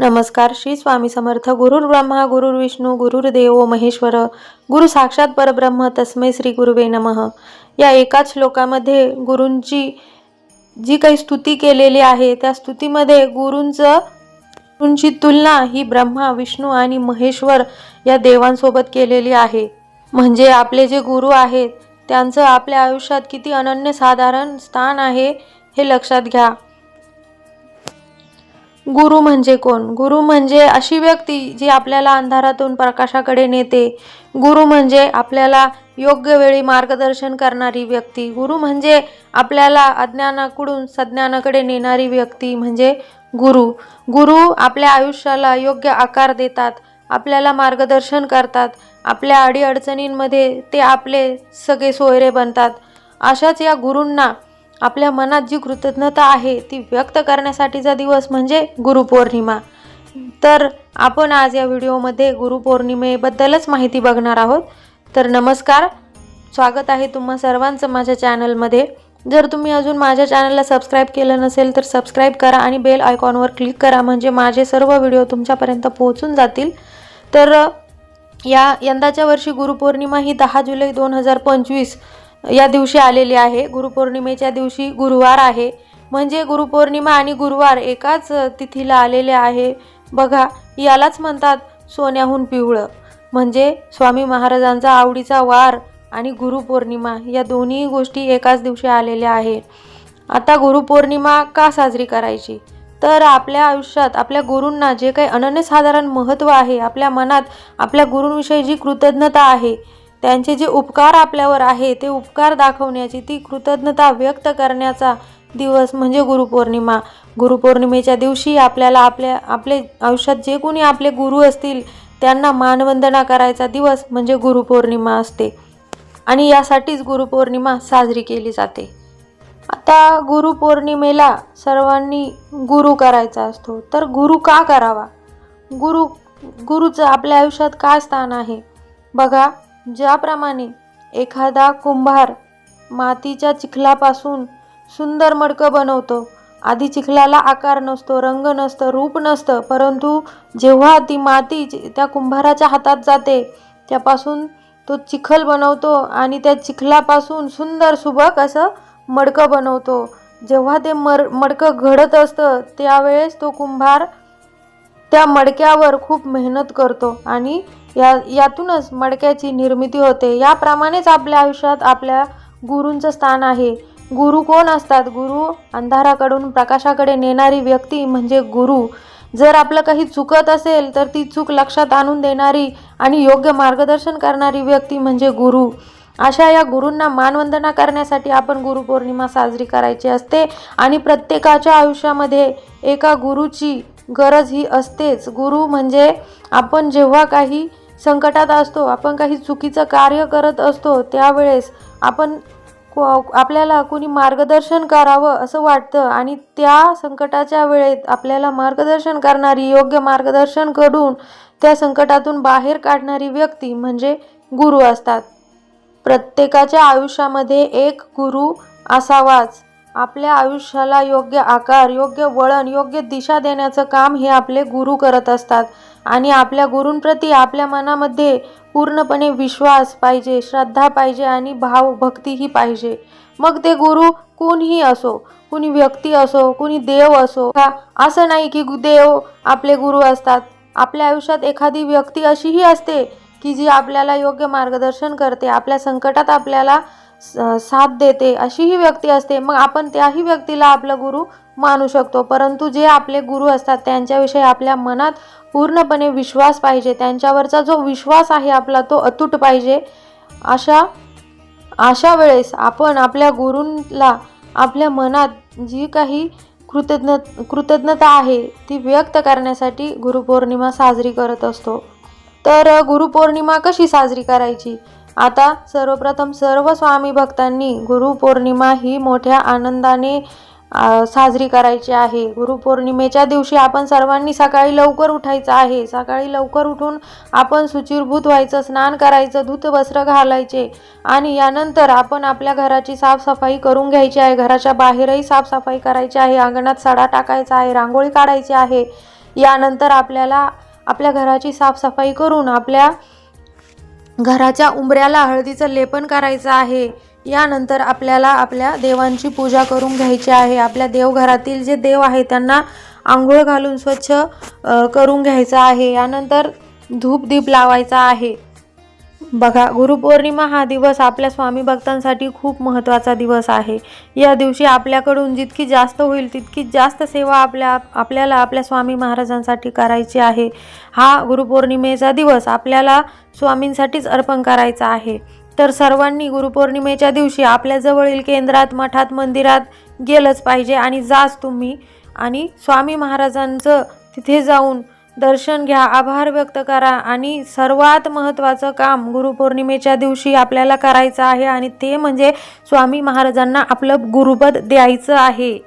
नमस्कार श्री स्वामी समर्थ गुरुर् ब्रह्मा गुरुर् विष्णू गुरुर्देव महेश्वर गुरु साक्षात परब्रह्म तस्मै श्री गुरुवे नमः. या एकाच श्लोकामध्ये गुरूंची जी काही स्तुती केलेली आहे त्या स्तुतीमध्ये गुरूंचं गुरूंची तुलना ही ब्रह्मा विष्णू आणि महेश्वर या देवांसोबत केलेली आहे. म्हणजे आपले जे गुरु आहेत त्यांचं आपल्या आयुष्यात किती अनन्यसाधारण स्थान आहे हे लक्षात घ्या. गुरु म्हणजे कोण? गुरु म्हणजे अशी व्यक्ती जी आपल्याला अंधारातून प्रकाशाकडे नेते. गुरु म्हणजे आपल्याला योग्य वेळी मार्गदर्शन करणारी व्यक्ती. गुरु म्हणजे आपल्याला अज्ञानाकडून सज्ञानाकडे नेणारी व्यक्ती म्हणजे गुरु. गुरु आपल्या आयुष्याला योग्य आकार देतात आपल्याला मार्गदर्शन करतात आपल्या अडीअडचणींमध्ये ते आपले सगळे सोयरे बनतात. अशाच या गुरूंना आपल्या मनात जी कृतज्ञता आहे ती व्यक्त करण्यासाठीचा दिवस म्हणजे गुरुपौर्णिमा. तर आपण आज या व्हिडिओमध्ये गुरुपौर्णिमेबद्दलच माहिती बघणार आहोत. तर नमस्कार स्वागत आहे तुम्हा सर्वांचं माझ्या चॅनलमध्ये. जर तुम्ही अजून माझ्या चॅनलला सबस्क्राईब केलं नसेल तर सबस्क्राईब करा आणि बेल आयकॉनवर क्लिक करा म्हणजे माझे सर्व व्हिडिओ तुमच्यापर्यंत पोहोचून जातील. तर या यंदाच्या वर्षी गुरुपौर्णिमा ही दहा जुलै दोन हजार पंचवीस या दिवशी आलेली आहे. गुरुपौर्णिमेच्या दिवशी गुरुवार आहे. म्हणजे गुरुपौर्णिमा आणि गुरुवार एकाच तिथीला आलेले आहे. बघा यालाच म्हणतात सोन्याहून पिवळं. म्हणजे स्वामी महाराजांचा आवडीचा वार आणि गुरुपौर्णिमा या दोन्ही गोष्टी एकाच दिवशी आलेल्या आहे. आता गुरुपौर्णिमा का साजरी करायची? तर आपल्या आयुष्यात आपल्या गुरूंना जे काही अनन्यसाधारण महत्त्व आहे आपल्या मनात आपल्या गुरूंविषयी जी कृतज्ञता आहे त्यांचे जे उपकार आपल्यावर आहे ते उपकार दाखवण्याची ती कृतज्ञता व्यक्त करण्याचा दिवस म्हणजे गुरुपौर्णिमा. गुरुपौर्णिमेच्या दिवशी आपल्याला आपल्या आपले आयुष्यात जे कोणी आपले गुरु असतील त्यांना मानवंदना करायचा दिवस म्हणजे गुरुपौर्णिमा असते. आणि यासाठीच गुरुपौर्णिमा साजरी केली जाते. आता गुरुपौर्णिमेला सर्वांनी गुरु करायचा असतो. तर गुरु का करावा? गुरु गुरुचं आपल्या आयुष्यात काय स्थान आहे? बघा ज्याप्रमाणे एखादा कुंभार मातीच्या चिखलापासून सुंदर मडकं बनवतो. आधी चिखलाला आकार नसतो रंग नसतं रूप नसतं परंतु जेव्हा ती माती त्या कुंभाराच्या हातात जाते त्यापासून तो चिखल बनवतो आणि त्या चिखलापासून सुंदर सुबक असं मडकं बनवतो. जेव्हा ते मर मडकं घडत असतं त्यावेळेस तो कुंभार त्या मडक्यावर खूप मेहनत करतो आणि या यातूनच मडक्याची निर्मिती होते. याप्रमाणेच आपल्या आयुष्यात आपल्या गुरूंचं स्थान आहे. गुरु कोण असतात? गुरु अंधाराकडून प्रकाशाकडे नेणारी व्यक्ती म्हणजे गुरु. जर आपलं काही चुकत असेल तर ती चूक लक्षात आणून देणारी आणि योग्य मार्गदर्शन करणारी व्यक्ती म्हणजे गुरु. अशा या गुरूंना मानवंदना करण्यासाठी आपण गुरुपौर्णिमा साजरी करायची असते आणि प्रत्येकाच्या आयुष्यामध्ये एका गुरुची गरज ही असतेच. गुरु म्हणजे आपण जेव्हा काही संकटात असतो. आपण काही चुकीचं कार्य करत असतो त्यावेळेस आपण को- आपल्याला कोणी मार्गदर्शन करावं असं वाटतं आणि त्या संकटाच्या वेळेत आपल्याला मार्गदर्शन करणारी योग्य मार्गदर्शन करून त्या संकटातून बाहेर काढणारी व्यक्ती म्हणजे गुरु असतात. प्रत्येकाच्या आयुष्यामध्ये एक गुरु असावाच. आपल्या आयुष्याला योग्य आकार योग्य वळण योग्य दिशा देण्याचं काम हे आपले गुरु करत असतात. आणि आपल्या गुरूंप्रती आपल्या मनामध्ये पूर्णपणे विश्वास पाहिजे श्रद्धा पाहिजे आणि भाव भक्तीही पाहिजे. मग ते गुरु कोणीही असो कुणी व्यक्ती असो कुणी देव असो का असं नाही की देव आपले गुरु असतात. आपल्या आयुष्यात एखादी व्यक्ती अशीही असते की जी आपल्याला योग्य मार्गदर्शन करते आपल्या संकटात आपल्याला स- साथ देते अशीही व्यक्ती असते. मग आपण त्याही व्यक्तीला आपला गुरु मानू शकतो. परंतु जे आपले गुरु असतात त्यांच्याविषयी आपल्या मनात पूर्णपणे विश्वास पाहिजे. त्यांच्यावरचा जो विश्वास आहे आपला तो अतूट पाहिजे. अशा अशा वेळेस आपण आपल्या गुरूंला आपल्या मनात जी काही कृतज्ञ कृतज्ञता आहे ती व्यक्त करण्यासाठी गुरुपौर्णिमा साजरी करत असतो. तर गुरुपौर्णिमा कशी साजरी करायची? आता सर्वप्रथम सर्व स्वामी भक्तांनी गुरुपौर्णिमा ही मोठ्या आनंदाने साजरी करायची आहे. गुरुपौर्णिमेच्या दिवशी आपण सर्वांनी सकाळी लवकर उठायचं आहे. सकाळी लवकर उठून आपण सुचिरभूत व्हायचं स्नान करायचं धूत वस्त्र घालायचे आणि यानंतर आपण आपल्या घराची साफसफाई करून घ्यायची आहे. घराच्या बाहेरही साफसफाई करायची आहे. अंगणात सडा टाकायचा आहे. रांगोळी काढायची आहे. यानंतर आपल्याला आपल्या घराची साफसफाई करून आपल्या घराच्या उंबऱ्याला हळदीचं लेपन करायचं आहे. यानंतर आपल्याला आपल्या देवांची पूजा करून घ्यायची आहे. आपल्या देवघरातील जे देव आहे त्यांना आंघोळ घालून स्वच्छ करून घ्यायचं आहे. यानंतर धूप दीप लावायचा आहे. बघा गुरुपौर्णिमा हा दिवस आपल्या स्वामी भक्तांसाठी खूप महत्त्वाचा दिवस आहे. या दिवशी आपल्याकडून जितकी जास्त होईल तितकी जास्त सेवा आपल्या आपल्याला आपल्या स्वामी महाराजांसाठी करायची आहे. हा गुरुपौर्णिमेचा दिवस आपल्याला स्वामींसाठीच अर्पण करायचा आहे. तर सर्वांनी गुरुपौर्णिमेच्या दिवशी आपल्याजवळील केंद्रात मठात मंदिरात गेलंच पाहिजे आणि जाच तुम्ही आणि स्वामी महाराजांचं तिथे जाऊन दर्शन घ्या आभार व्यक्त करा आणि सर्वात महत्त्वाचं काम गुरुपौर्णिमेच्या दिवशी आपल्याला करायचं आहे आणि ते म्हणजे स्वामी महाराजांना आपलं गुरुपद द्यायचं आहे.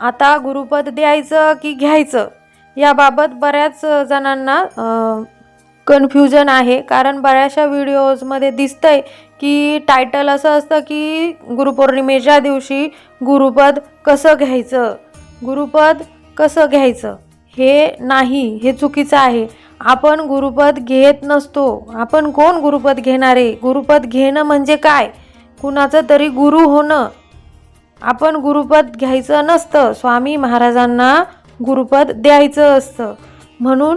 आता गुरुपद द्यायचं की घ्यायचं? याबाबत बऱ्याच जणांना कन्फ्युजन आहे. कारण बऱ्याचशा व्हिडिओजमध्ये दिसतंय की टायटल असं असतं की गुरुपौर्णिमेच्या दिवशी गुरुपद कसं घ्यायचं? गुरुपद कसं घ्यायचं? हे नाही हे चुकीचं आहे. आपण गुरुपद घेत नसतो. आपण कोण गुरुपद घेणारे? गुरुपद घेणं म्हणजे काय? कुणाचं तरी गुरु होणं. आपण गुरुपद घ्यायचं नसतं. स्वामी महाराजांना गुरुपद द्यायचं असतं. म्हणून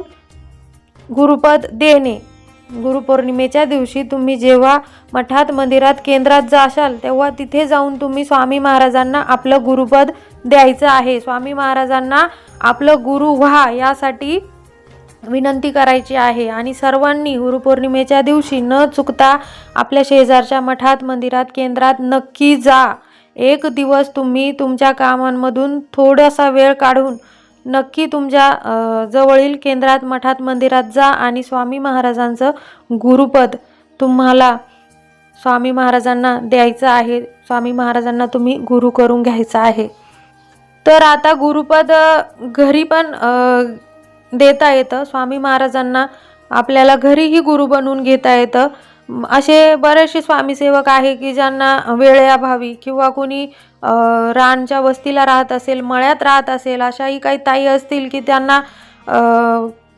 गुरुपद देणे. गुरुपौर्णिमेच्या दिवशी तुम्ही जेव्हा मठात मंदिरात केंद्रात जाशाल तेव्हा तिथे जाऊन तुम्ही स्वामी महाराजांना आपलं गुरुपद द्यायचं आहे. स्वामी महाराजांना आपलं गुरु व्हा यासाठी विनंती करायची आहे. आणि सर्वांनी गुरुपौर्णिमेच्या दिवशी न चुकता आपल्या शेजारच्या मठात मंदिरात केंद्रात नक्की जा. एक दिवस तुम्ही तुमच्या कामांमधून थोडासा वेळ काढून नक्की तुमच्या जवळील केंद्रात मठात मंदिरात जा आणि स्वामी महाराजांचं गुरुपद तुम्हाला स्वामी महाराजांना द्यायचं आहे. स्वामी महाराजांना तुम्ही गुरु करून घ्यायचं आहे. तर आता गुरुपद घरी पण देता येतं. स्वामी महाराजांना आपल्याला घरीही गुरु बनवून घेता येतं. असे बरेचसे स्वामीसेवक आहे की ज्यांना वेळेअभावी किंवा कोणी रानच्या वस्तीला राहत असेल मळ्यात राहत असेल अशाही काही ताई असतील की त्यांना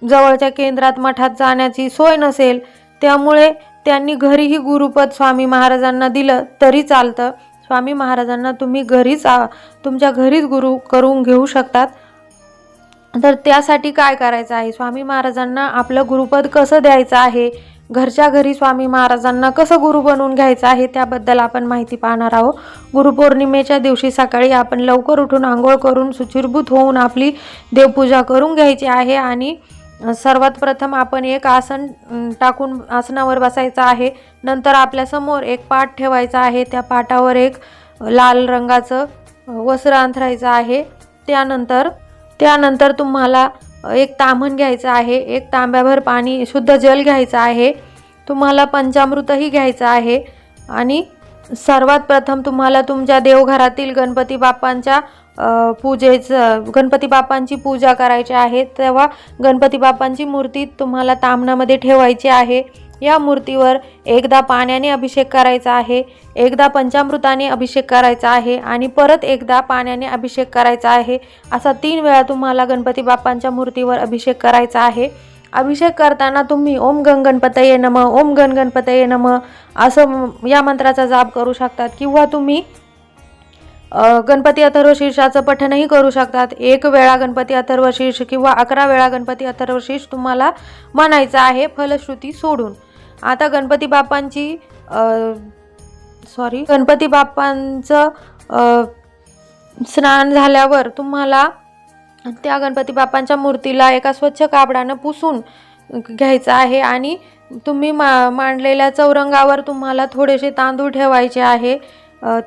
जवळच्या केंद्रात मठात जाण्याची सोय नसेल त्यामुळे त्यांनी घरीही गुरुपद स्वामी महाराजांना दिलं तरी चालतं. स्वामी महाराजांना तुम्ही घरीच तुमच्या घरीच गुरु करून घेऊ शकतात. तर त्यासाठी काय करायचं आहे? स्वामी महाराजांना आपलं गुरुपद कसं द्यायचं आहे? घरच्या घरी स्वामी महाराजांना कसं गुरु बनवून घ्यायचं आहे त्याबद्दल आपण माहिती पाहणार आहोत. गुरुपौर्णिमेच्या दिवशी सकाळी आपण लवकर उठून आंघोळ करून सुचिरभूत होऊन आपली देवपूजा करून घ्यायची आहे आणि सर्वात प्रथम आपण एक आसन टाकून आसनावर बसायचं आहे. नंतर आपल्यासमोर एक पाट ठेवायचा आहे. त्या पाटावर एक लाल रंगाचं वस्त्र अंथरायचं आहे. त्यानंतर त्यानंतर तुम्हाला एक ताम्हण घ्यायचं आहे एक तांब्याभर पाणी शुद्ध जल घ्यायचं आहे तुम्हाला पंचामृतही घ्यायचं आहे आणि सर्वात प्रथम तुम्हाला तुमच्या देवघरातील गणपती बाप्पांच्या पूजेचं गणपती बाप्पांची पूजा करायची आहे तेव्हा गणपती बाप्पांची मूर्ती तुम्हाला तामणामध्ये ठेवायची आहे. या मूर्तीवर एकदा पाण्याने अभिषेक करायचा आहे एकदा पंचामृताने अभिषेक करायचा आहे आणि परत एकदा पाण्याने अभिषेक करायचा आहे असा तीन वेळा तुम्हाला गणपती बाप्पांच्या मूर्तीवर अभिषेक करायचा आहे. अभिषेक करताना तुम्ही ओम गण गणपतये नम ओम गण गणपतये नम असं या मंत्राचा जाप करू शकतात किंवा तुम्ही गणपती गणपती अथर्वशीर्षाचं पठणही करू शकतात. एक वेळा गणपती अथर्वशीर्ष किंवा अकरा वेळा गणपती अथर्वशीर्ष तुम्हाला म्हणायचं आहे फलश्रुती सोडून. आता गणपती बाप्पांची सॉरी गणपती बाप्पांचं स्नान झाल्यावर तुम्हाला त्या गणपती बाप्पांच्या मूर्तीला एका स्वच्छ कापडानं पुसून घ्यायचं आहे आणि तुम्ही मा मांडलेल्या चौरंगावर तुम्हाला थोडेसे तांदूळ ठेवायचे आहे.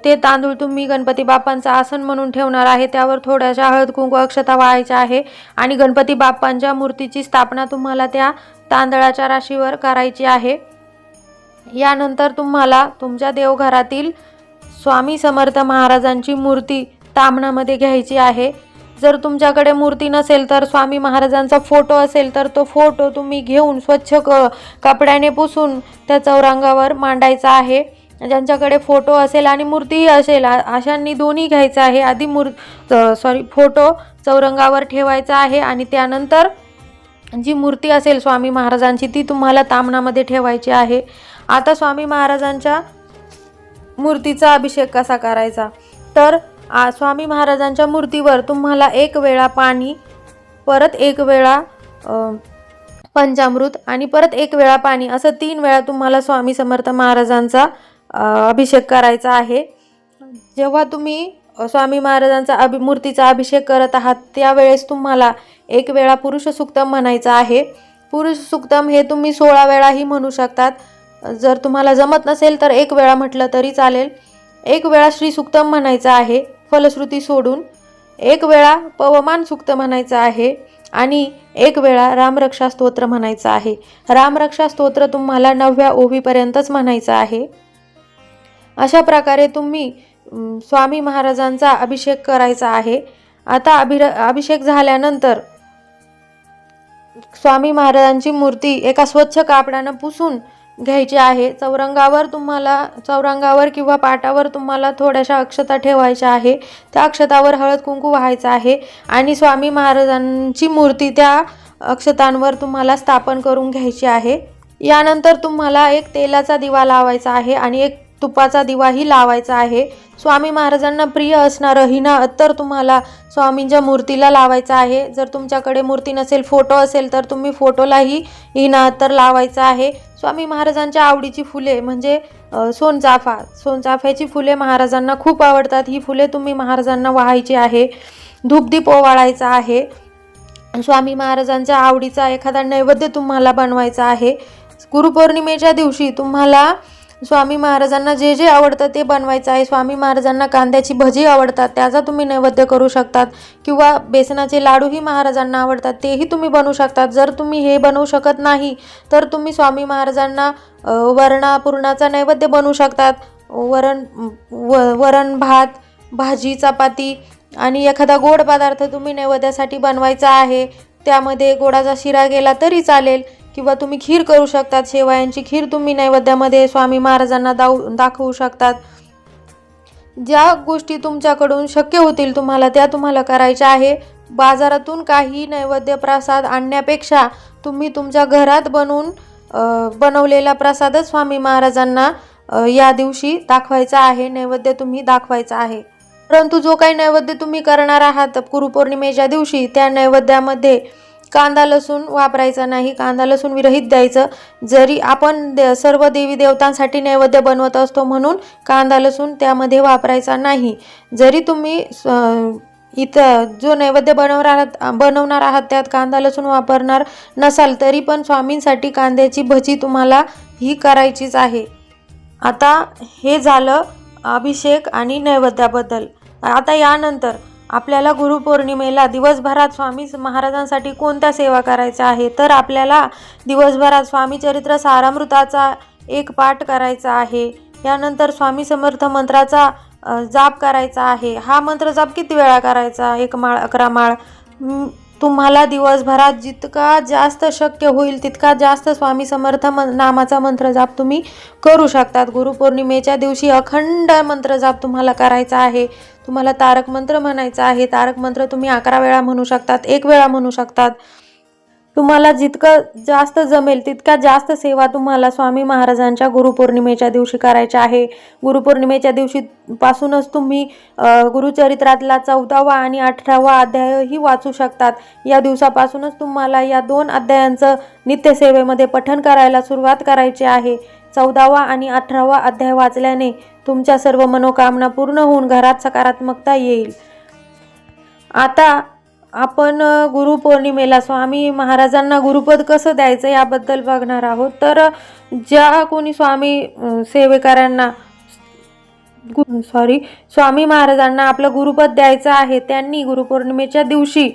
ते तांदूळ तुम्ही गणपती बाप्पांचं आसन म्हणून ठेवणार आहे त्यावर थोड्याशा हळद कुंकू अक्षता वाहायच्या आहे आणि गणपती बाप्पांच्या मूर्तीची स्थापना तुम्हाला त्या तांदळाच्या राशीवर करायची आहे. यानंतर तुम्हाला तुमच्या देवघरातील स्वामी समर्थ महाराजांची मूर्ती तामणामध्ये घ्यायची आहे. जर तुमच्याकडे मूर्ती नसेल तर स्वामी महाराजांचा फोटो असेल तर तो फोटो तुम्ही घेऊन स्वच्छ क कपड्याने पुसून त्या चौरंगावर मांडायचा आहे. ज्यांच्याकडे फोटो असेल आणि मूर्तीही असेल अशांनी दोन्ही घ्यायचं आहे. आधी मूर सॉरी फोटो चौरंगावर ठेवायचा आहे आणि त्यानंतर जी मूर्ती असेल स्वामी महाराजांची ती तुम्हाला तामणामध्ये ठेवायची आहे. आता स्वामी महाराजांच्या मूर्तीचा अभिषेक कसा करायचा? तर आ, स्वामी महाराजांच्या मूर्तीवर तुम्हाला एक वेळा पाणी परत एक वेळा पंचामृत आणि परत एक वेळा पाणी असं तीन वेळा तुम्हाला स्वामी समर्थ महाराजांचा अभिषेक करायचा आहे. जेव्हा तुम्ही स्वामी महाराजांचा अभि मूर्तीचा अभिषेक करत आहात त्यावेळेस तुम्हाला एक वेळा पुरुष सुक्तम म्हणायचं आहे. पुरुष सुक्तम हे तुम्ही सोळा वेळाही म्हणू शकतात. जर तुम्हाला जमत नसेल तर एक वेळा म्हटलं तरी चालेल. एक वेळा श्री सुक्तम म्हणायचं आहे फलश्रुती सोडून. एक वेळा पवमान सुक्त म्हणायचं आहे आणि एक वेळा रामरक्षा स्तोत्र म्हणायचं आहे. रामरक्षा स्तोत्र तुम्हाला नवव्या ओवीपर्यंतच म्हणायचं आहे. अशा प्रकारे तुम्ही स्वामी महाराजांचा अभिषेक करायचा आहे. आता अभिर अभिषेक झाल्यानंतर स्वामी महाराजांची मूर्ती एका स्वच्छ कापडानं पुसून घ्यायची आहे. चौरंगावर तुम्हाला चौरंगावर किंवा पाटावर तुम्हाला थोड्याशा अक्षता ठेवायच्या आहे. त्या अक्षतावर हळद कुंकू व्हायचं आहे आणि स्वामी महाराजांची मूर्ती त्या अक्षतांवर तुम्हाला स्थापन करून घ्यायची आहे. यानंतर तुम्हाला एक तेलाचा दिवा लावायचा आहे आणि एक तुपाचा दिवाही लावायचा आहे. स्वामी महाराजांना प्रिय असणारं हिना अत्तर तुम्हाला स्वामींच्या मूर्तीला लावायचं आहे. जर तुमच्याकडे मूर्ती नसेल फोटो असेल तर तुम्ही फोटोलाही हिना अत्तर लावायचं आहे. स्वामी महाराजांच्या आवडीची फुले म्हणजे सोनचाफा सोनचाफ्याची फुले महाराजांना खूप आवडतात. ही फुले तुम्ही महाराजांना वाहायची आहे. धूपदीप ओवाळायचा आहे. स्वामी महाराजांच्या आवडीचा एखादा नैवेद्य तुम्हाला बनवायचा आहे. गुरुपौर्णिमेच्या दिवशी तुम्हाला स्वामी महाराजांना जे जे आवडतं ते बनवायचं आहे. स्वामी महाराजांना कांद्याची भजी आवडतात त्याचा तुम्ही नैवेद्य करू शकतात. किंवा बेसनाचे लाडूही महाराजांना आवडतात तेही तुम्ही बनवू शकतात. जर तुम्ही हे बनवू शकत नाही तर तुम्ही स्वामी महाराजांना अ, वरणा पुरणाचा नैवेद्य बनवू शकतात. वरण व वरण भात भाजी चपाती आणि एखादा गोड पदार्थ तुम्ही नैवेद्यासाठी बनवायचा आहे. त्यामध्ये गोडाचा शिरा गेला तरी चालेल. किंवा तुम्ही खीर करू शकतात शेवयांची खीर तुम्ही नैवेद्यामध्ये स्वामी महाराजांना दाऊ दाखवू शकतात. ज्या गोष्टी तुमच्याकडून शक्य होतील तुम्हाला त्या तुम्हाला करायच्या आहे. बाजारातून काही नैवेद्य प्रसाद आणण्यापेक्षा तुम्ही तुमच्या घरात बनवून बनवलेला प्रसादच स्वामी महाराजांना या दिवशी दाखवायचा आहे नैवेद्य तुम्ही दाखवायचा आहे. परंतु जो काही नैवेद्य तुम्ही करणार आहात गुरुपौर्णिमेच्या दिवशी त्या नैवेद्यामध्ये कांदा लसूण वापरायचा नाही. कांदा लसूण विरहित द्यायचं. जरी आपण दे सर्व देवी देवतांसाठी नैवेद्य बनवत असतो म्हणून कांदा लसूण त्यामध्ये वापरायचा नाही. जरी तुम्ही स- इथं जो नैवेद्य बनवणार आहात बनवणार आहात त्यात कांदा लसूण वापरणार नसाल तरी पण स्वामींसाठी कांद्याची भजी तुम्हाला ही करायचीच आहे. आता हे झालं अभिषेक आणि नैवेद्याबद्दल. आता यानंतर आपल्याला गुरुपौर्णिमेला दिवसभरात स्वामी महाराजांसाठी कोणत्या सेवा करायच्या आहे? तर आपल्याला दिवसभरात स्वामी चरित्र सारामृताचा एक पाठ करायचा आहे. यानंतर स्वामी समर्थ मंत्राचा जाप करायचा आहे. हा मंत्र जाप किती वेळा करायचा? एक माळ अकरा माळ. तुम्हाला दिवसभरात जितका जास्त शक्य होईल तितका जास्त स्वामी समर्थ मन नामाचा मंत्र जाप तुम्ही करू शकतात. गुरुपौर्णिमेच्या दिवशी अखंड मंत्र जाप तुम्हाला करायचा आहे. तुम्हाला तारक मंत्र म्हणायचा आहे. तारक मंत्र तुम्ही अकरा वेळा म्हणू शकतात एक वेळा म्हणू शकतात. तुम्हाला जितकं जास्त जमेल तितक्या जास्त सेवा तुम्हाला स्वामी महाराजांच्या गुरुपौर्णिमेच्या दिवशी करायच्या आहे. गुरुपौर्णिमेच्या दिवशी पासूनच तुम्ही गुरुचरित्रातला चौदावा आणि अठरावा अध्यायही वाचू शकतात. या दिवसापासूनच तुम्हाला या दोन अध्यायांचं नित्यसेवेमध्ये पठन करायला सुरुवात करायची आहे. चौदावा आणि अठरावा अध्याय वाचल्याने तुमच्या सर्व मनोकामना पूर्ण होऊन घरात सकारात्मकता येईल. आता आपण गुरुपौर्णिमेला स्वामी महाराजांना गुरुपद कसं द्यायचं याबद्दल बघणार आहोत. तर ज्या कोणी स्वामी सेवेकऱ्यांना सॉरी स्वामी महाराजांना आपलं गुरुपद द्यायचं आहे त्यांनी गुरुपौर्णिमेच्या दिवशी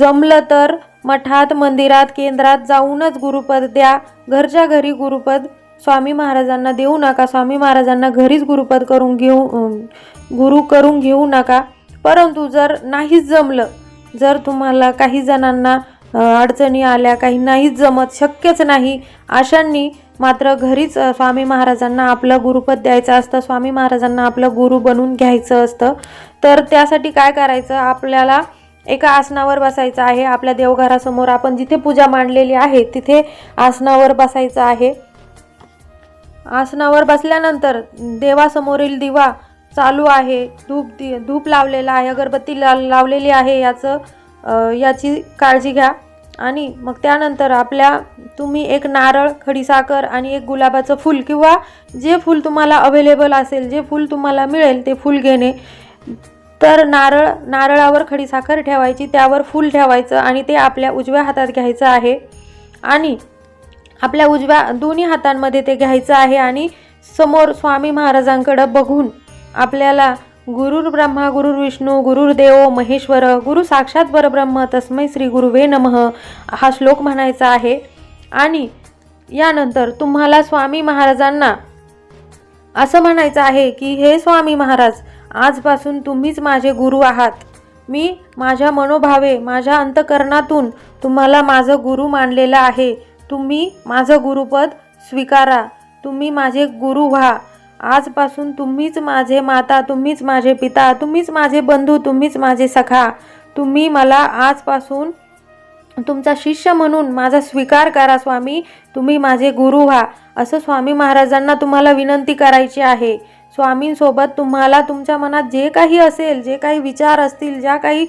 जमलं तर मठात मंदिरात केंद्रात जाऊनच गुरुपद द्या. घरच्या घरी गुरुपद स्वामी महाराजांना देऊ नका. स्वामी महाराजांना घरीच गुरुपद करून घेऊ गुरु करून घेऊ नका. परंतु जर नाहीच जमलं जर तुम्हाला काही जणांना अडचणी आल्या काही नाहीच जमत शक्यच नाही अशांनी मात्र घरीच स्वामी महाराजांना आपलं गुरुपद द्यायचं असतं स्वामी महाराजांना आपलं गुरु बनवून घ्यायचं असतं. तर त्यासाठी काय करायचं? आपल्याला एका आसनावर बसायचं आहे आपल्या देवघरासमोर. आपण जिथे पूजा मांडलेली आहे तिथे आसनावर बसायचं आहे. आसनावर बसल्यानंतर देवासमोरील दिवा चालू आहे. धूप दि धूप लावलेला आहे अगरबत्ती ला लावलेली आहे याचं याची काळजी घ्या. आणि मग त्यानंतर आपल्या तुम्ही एक नारळ खडीसाखर आणि एक गुलाबाचं फूल किंवा जे फूल तुम्हाला अवेलेबल असेल जे फूल तुम्हाला मिळेल ते फूल घेणे. तर नारळ नारळावर खडीसाखर ठेवायची त्यावर फूल ठेवायचं आणि ते आपल्या उजव्या हातात घ्यायचं आहे. आणि आपल्या उजव्या दोन्ही हातांमध्ये ते घ्यायचं आहे आणि समोर स्वामी महाराजांकडं बघून आपल्याला गुरुर ब्रह्मा गुरुर विष्णू गुरुर देव महेश्वर गुरु साक्षात परब्रह्म तस्मै श्री गुरुवे नमः हा श्लोक म्हणायचा आहे. आणि यानंतर तुम्हाला स्वामी महाराजांना असं म्हणायचं आहे की हे स्वामी महाराज आजपासून तुम्हीच माझे गुरु आहात. मी माझ्या मनोभावे माझ्या अंतकरणातून तुम्हाला माझं गुरु मानलेलं आहे. तुम्ही माझं गुरुपद स्वीकारा. तुम्ही माझे गुरु व्हा. आजपासून तुम्हीच माझे माता तुम्हीच माझे पिता तुम्हीच माझे बंधू तुम्हीच माझे सखा. तुम्ही मला आजपासून तुमचा शिष्य म्हणून माझा स्वीकार करा स्वामी. तुम्ही माझे गुरु व्हा. असं स्वामी महाराजांना तुम्हाला विनंती करायची आहे. स्वामींसोबत तुम्हाला तुमच्या मनात जे काही असेल जे काही विचार असतील ज्या काही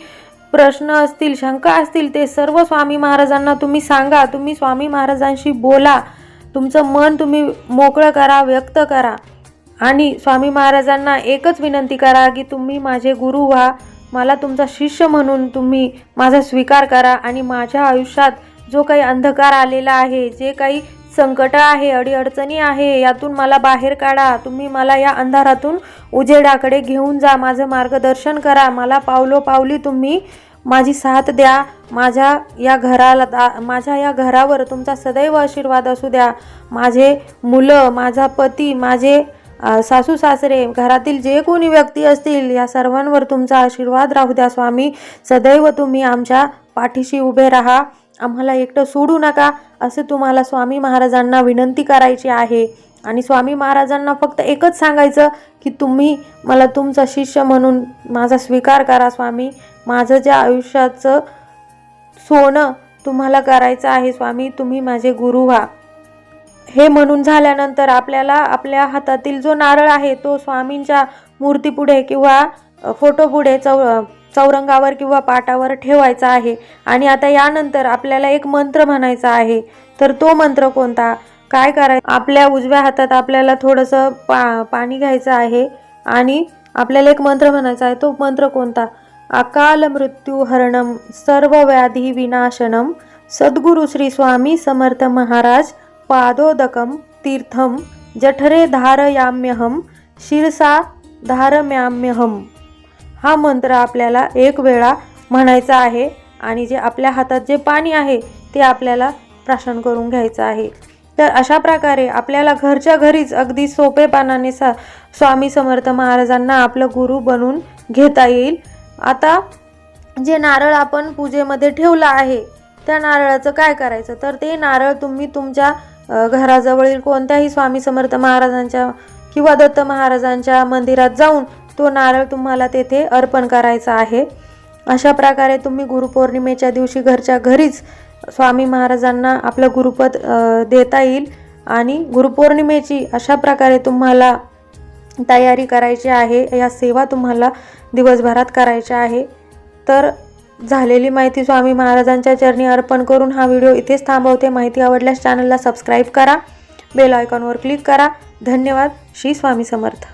प्रश्न असतील शंका असतील ते सर्व स्वामी महाराजांना तुम्ही सांगा. तुम्ही स्वामी महाराजांशी बोला. तुमचं मन तुम्ही मोकळं करा व्यक्त करा. आणि स्वामी महाराजांना एकच विनंती करा की तुम्ही माझे गुरु व्हा. मला तुमचा शिष्य म्हणून तुम्ही माझा स्वीकार करा आणि माझ्या आयुष्यात जो काही अंधकार आलेला आहे जे काही संकट आहे अडीअडचणी आहे यातून मला बाहेर काढा. तुम्ही मला या अंधारातून उजेडाकडे घेऊन जा. माझं मार्गदर्शन करा. मला पावलो पावली तुम्ही माझी साथ द्या. माझ्या या घराला दा- माझ्या या घरावर तुमचा सदैव आशीर्वाद असू द्या. माझे मुलं माझा पती माझे सासू सासरे घरातील जे कोणी व्यक्ती असतील या सर्वांवर तुमचा आशीर्वाद राहू द्या स्वामी. सदैव तुम्ही आमच्या पाठीशी उभे राहा. आम्हाला एकटं सोडू नका असे तुम्हाला स्वामी महाराजांना विनंती करायची आहे. आणि स्वामी महाराजांना फक्त एकच सांगायचं की तुम्ही मला तुमचा शिष्य म्हणून माझा स्वीकार करा स्वामी. माझं ज्या आयुष्याचं सोनं तुम्हाला करायचं आहे स्वामी तुम्ही माझे गुरु व्हा. हे म्हणून झाल्यानंतर आपल्याला आपल्या हातातील जो नारळ आहे तो स्वामींच्या मूर्तीपुढे किंवा फोटोपुढे चौ चौरंगावर किंवा पाटावर ठेवायचा आहे. आणि आता यानंतर आपल्याला एक मंत्र म्हणायचा आहे. तर तो मंत्र कोणता? काय करायचं आपल्या उजव्या हातात आपल्याला थोडंसं पा पाणी घ्यायचं आहे आणि आपल्याला एक मंत्र म्हणायचा आहे. तो मंत्र कोणता? अकाल मृत्यू हरणम सर्व व्याधी विनाशनम सद्गुरु श्री स्वामी समर्थ महाराज पादोदकं तीर्थं जठरे धारयाम्यहम शिरसा धारम्याम्यहम हा मंत्र आपल्याला एक वेळा म्हणायचा आहे आणि जे आपल्या हातात जे पाणी आहे ते आपल्याला प्राशन करून घ्यायचं आहे. तर अशा प्रकारे आपल्याला घरच्या घरीच अगदी सोपेपणाने सा स्वामी समर्थ महाराजांना आपलं गुरु बनवून घेता येईल. आता जे नारळ आपण पूजेमध्ये ठेवलं आहे त्या नारळाचं काय करायचं? तर ते नारळ तुम्ही तुमच्या घराजवळील कोणत्याही स्वामी समर्थ महाराजांच्या किंवा दत्त महाराजांच्या मंदिरात जाऊन तो नारळ तुम्हाला तेथे अर्पण करायचा आहे. अशा प्रकारे तुम्ही गुरुपौर्णिमेच्या दिवशी घरच्या घरीच स्वामी महाराजांना आपलं गुरुपद देता येईल आणि गुरुपौर्णिमेची अशा प्रकारे तुम्हाला तयारी करायची आहे. या सेवा तुम्हाला दिवसभरात करायच्या आहे. तर झालेली माहिती स्वामी महाराजांच्या चरणी अर्पण करून हा व्हिडिओ इथेच थांबवते. माहिती आवडल्यास चॅनलला सबस्क्राईब करा. बेल आयकॉनवर क्लिक करा. धन्यवाद. श्री स्वामी समर्थ.